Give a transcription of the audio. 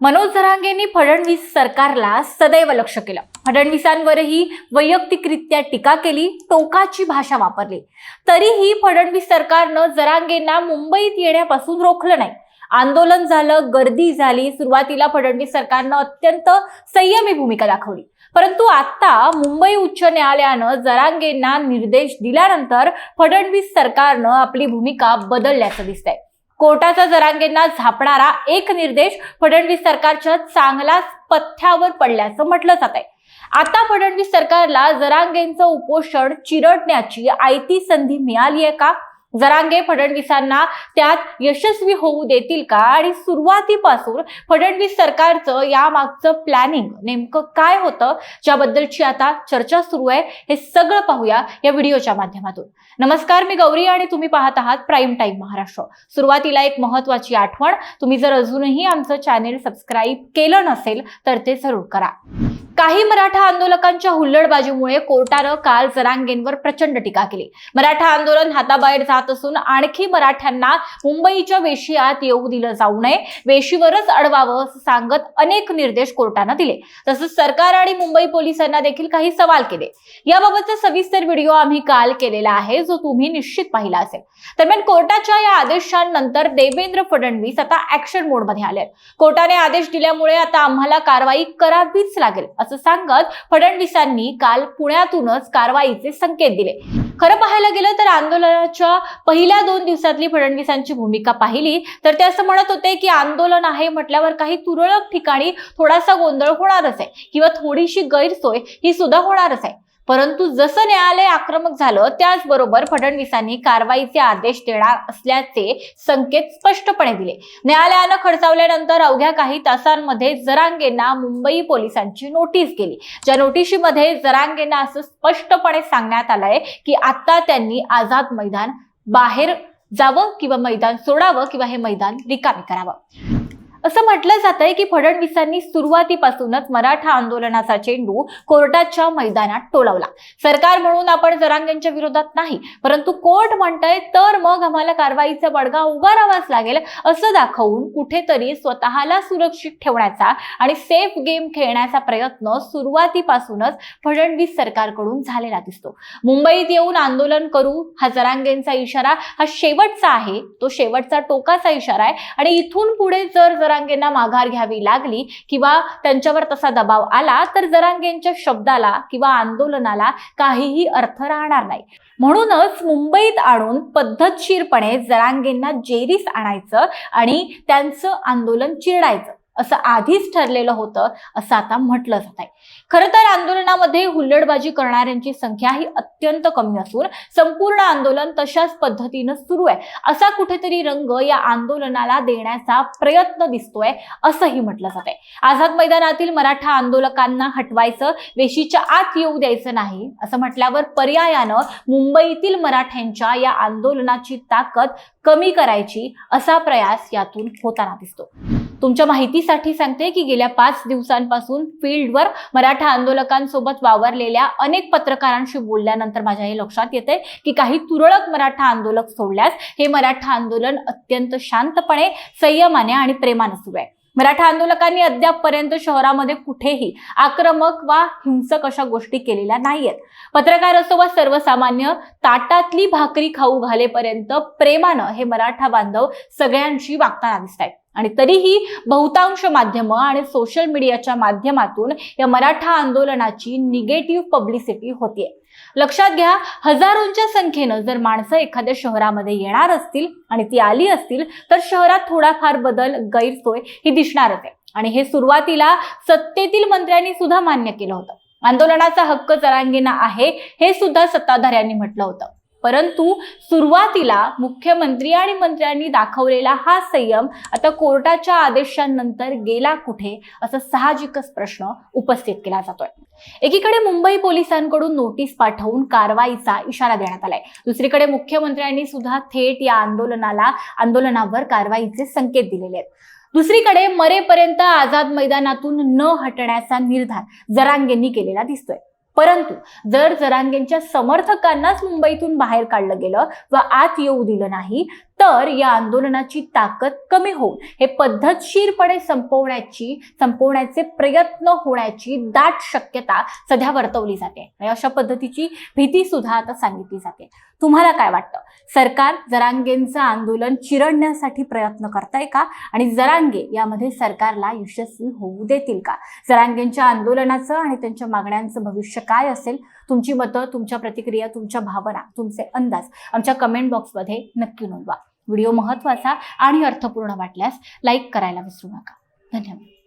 मनोज झरांगेंनी फडणवीस सरकारला सदैव लक्ष केलं. फडणवीसांवरही वैयक्तिकरित्या टीका केली टोकाची भाषा वापरली. तरीही फडणवीस सरकारनं जरांगेंना मुंबईत येण्यापासून रोखलं नाही. आंदोलन झालं गर्दी झाली सुरुवातीला फडणवीस सरकारनं अत्यंत संयमी भूमिका दाखवली. परंतु आता मुंबई उच्च न्यायालयानं जरांगेंना निर्देश दिल्यानंतर फडणवीस सरकारनं आपली भूमिका बदलल्याचं दिसतंय. कोर्टाचा जरांगेंना झापणारा एक निर्देश फडणवीस सरकारच्या चांगलाच पथ्यावर पडल्याचं म्हटलं जात आहे. आता फडणवीस सरकारला जरांगेंचं उपोषण चिरडण्याची आयती संधी मिळाली आहे का? जरांगे फडणवीसांना त्यात यशस्वी होऊ देतील का? आणि सुरुवातीपासून फडणवीस सरकारचं यामागचं प्लॅनिंग नेमकं काय होतं? ज्याबद्दलची आता चर्चा सुरू आहे. हे सगळं पाहूया या व्हिडिओच्या माध्यमातून. नमस्कार मी गौरी आणि तुम्ही पाहत आहात प्राईम टाईम महाराष्ट्र. सुरुवातीला एक महत्वाची आठवण. तुम्ही जर अजूनही आमचं चॅनेल सबस्क्राईब केलं नसेल तर ते जरूर करा. काही मराठा आंदोलकांच्या हुल्लडबाजीमुळे कोर्टानं काल जरांगेंवर प्रचंड टीका केली. मराठा आंदोलन हाताबाहेर जात असून आणखी मराठ्यांना मुंबईच्या वेशीयात येऊ दिलं जाऊ नये वेशीवरच अडवावं असं सांगत अनेक निर्देश कोर्टानं दिले. तसंच सरकार आणि मुंबई पोलिसांना देखील काही सवाल केले. याबाबतचा सविस्तर व्हिडिओ आम्ही काल केलेला आहे जो तुम्ही निश्चित पाहिला असेल. दरम्यान कोर्टाच्या या आदेशांनंतर देवेंद्र फडणवीस आता ऍक्शन मोडमध्ये आले कोर्टाने आदेश दिल्यामुळे आता आम्हाला कारवाई करावीच लागेल असं सांगत फडणवीसांनी काल पुण्यातूनच कारवाईचे संकेत दिले. खरं पाहायला गेलं तर आंदोलनाच्या पहिल्या दोन दिवसातली फडणवीसांची भूमिका पाहिली तर ते असं म्हणत होते की आंदोलन आहे म्हटल्यावर काही तुरळक ठिकाणी थोडासा गोंधळ होणारच आहे किंवा थोडीशी गैरसोय ही सुद्धा होणारच आहे. परंतु जसं न्यायालय आक्रमक झालं त्याचबरोबर फडणवीसांनी कारवाईचे आदेश देणार असल्याचे संकेत स्पष्टपणे दिले. न्यायालयानं खडसावल्यानंतर अवघ्या काही तासांमध्ये जरांगेंना मुंबई पोलिसांची नोटीस गेली ज्या नोटीशीमध्ये जरांगेंना असं स्पष्टपणे सांगण्यात आलंय की आता त्यांनी आझाद मैदान बाहेर जावं किंवा मैदान सोडावं किंवा हे मैदान रिकामी करावं. असं म्हटलं जात आहे की फडणवीसांनी सुरुवातीपासूनच मराठा आंदोलनाचा चेंडू कोर्टाच्या मैदानात टोलवला. सरकार म्हणून आपण जरांगेंच्या विरोधात नाही परंतु कोर्ट म्हणतंय तर मग आम्हाला कारवाईचा बडगा उगारावाच लागेल असं दाखवून कुठेतरी स्वतःला सुरक्षित ठेवण्याचा आणि सेफ गेम खेळण्याचा प्रयत्न सुरुवातीपासूनच फडणवीस सरकारकडून झालेला दिसतो. मुंबईत येऊन आंदोलन करू हा जरांगेंचा इशारा हा शेवटचा आहे तो शेवटचा टोकाचा इशारा आहे आणि इथून पुढे जर जरांगेंना माघार घ्यावी लागली किंवा त्यांच्यावर तसा दबाव आला तर जरांगेंच्या शब्दाला किंवा आंदोलनाला काहीही अर्थ राहणार नाही. म्हणूनच मुंबईत आणून पद्धतशीरपणे जरांगेंना जेरीस आणायचं आणि त्यांचं आंदोलन चिरडायचं. असं आधीच ठरलेलं होतं असं आता म्हटलं जात आहे खरं तर आंदोलनामध्ये हुल्लडबाजी करणाऱ्यांची संख्या ही अत्यंत कमी असून संपूर्ण आंदोलन तशाच पद्धतीनं सुरू आहे. असा कुठेतरी रंग या आंदोलनाला देण्याचा प्रयत्न दिसतोय असंही म्हटलं जात आहे आझाद मैदानातील मराठा आंदोलकांना हटवायचं वेशीच्या आत येऊ द्यायचं नाही असं म्हटल्यावर पर्यायानं मुंबईतील मराठ्यांच्या या आंदोलनाची ताकद कमी करायची असा प्रयास यातून होताना दिसतो. तुमच्या माहितीसाठी सांगते की गेल्या पाच दिवसांपासून फील्डवर मराठा आंदोलकांसोबत वावरलेल्या अनेक पत्रकारांशी बोलल्यानंतर माझ्या हे लक्षात येते की काही तुरळक मराठा आंदोलक सोडल्यास हे मराठा आंदोलन अत्यंत शांतपणे संयमाने आणि प्रेमाने सुरू आहे. मराठा आंदोलकांनी अद्यापपर्यंत शहरामध्ये कुठेही आक्रमक वा हिंसक अशा गोष्टी केलेल्या नाहीयेत. पत्रकार असो वा सर्वसामान्य ताटातली भाकरी खाऊ घालेपर्यंत प्रेमानं हे मराठा बांधव सगळ्यांशी वागताना दिसत आहेत आणि तरीही बहुतांश माध्यमं आणि सोशल मीडियाच्या माध्यमातून या मराठा आंदोलनाची निगेटिव्ह पब्लिसिटी होतीये. लक्षात घ्या हजारोंच्या संख्येनं जर माणसं एखाद्या शहरामध्ये येणार असतील आणि ती आली असतील तर शहरात थोडाफार बदल गैरसोय ही दिसणारच आहे. आणि हे सुरुवातीला सत्तेतील मंत्र्यांनी सुद्धा मान्य केलं होतं. आंदोलनाचा हक्क जरांगीना आहे हे सुद्धा सत्ताधाऱ्यांनी म्हटलं होतं. परंतु सुरुवातीला मुख्यमंत्री आणि मंत्र्यांनी दाखवलेला हा संयम आता कोर्टाच्या आदेशांनंतर गेला कुठे असा साहजिकच प्रश्न उपस्थित केला जातोय. एकीकडे मुंबई पोलिसांकडून नोटीस पाठवून कारवाईचा इशारा देण्यात आलाय. दुसरीकडे मुख्यमंत्र्यांनी सुद्धा थेट या आंदोलनाला आंदोलनावर कारवाईचे संकेत दिलेले आहेत. दुसरीकडे मरेपर्यंत आझाद मैदानातून न हटण्याचा निर्धार जरांगेंनी केलेला दिसतोय. परंतु जर जरांगेंच्या समर्थकांनाच मुंबईतून बाहेर काढलं गेलं व आत येऊ दिलं नाही तर या आंदोलनाची ताकद कमी होऊन हे पद्धतशीरपणे संपवण्याची संपवण्याचे प्रयत्न होण्याची दाट शक्यता सध्या वर्तवली जाते. आणि अशा पद्धतीची भीती सुद्धा आता सांगितली जाते. तुम्हाला काय वाटतं? सरकार जरांगेंचं आंदोलन चिरडण्यासाठी प्रयत्न करताय का? आणि जरांगे यामध्ये सरकारला यशस्वी होऊ देतील का? जरांगेंच्या आंदोलनाचं आणि त्यांच्या मागण्यांचं भविष्य काय असेल? तुमची मतं तुमच्या प्रतिक्रिया तुमच्या भावना तुमचे अंदाज आमच्या कमेंट बॉक्समध्ये नक्की नोंदवा. व्हिडिओ महत्त्वाचा आणि अर्थपूर्ण वाटल्यास लाईक करायला विसरू नका. धन्यवाद.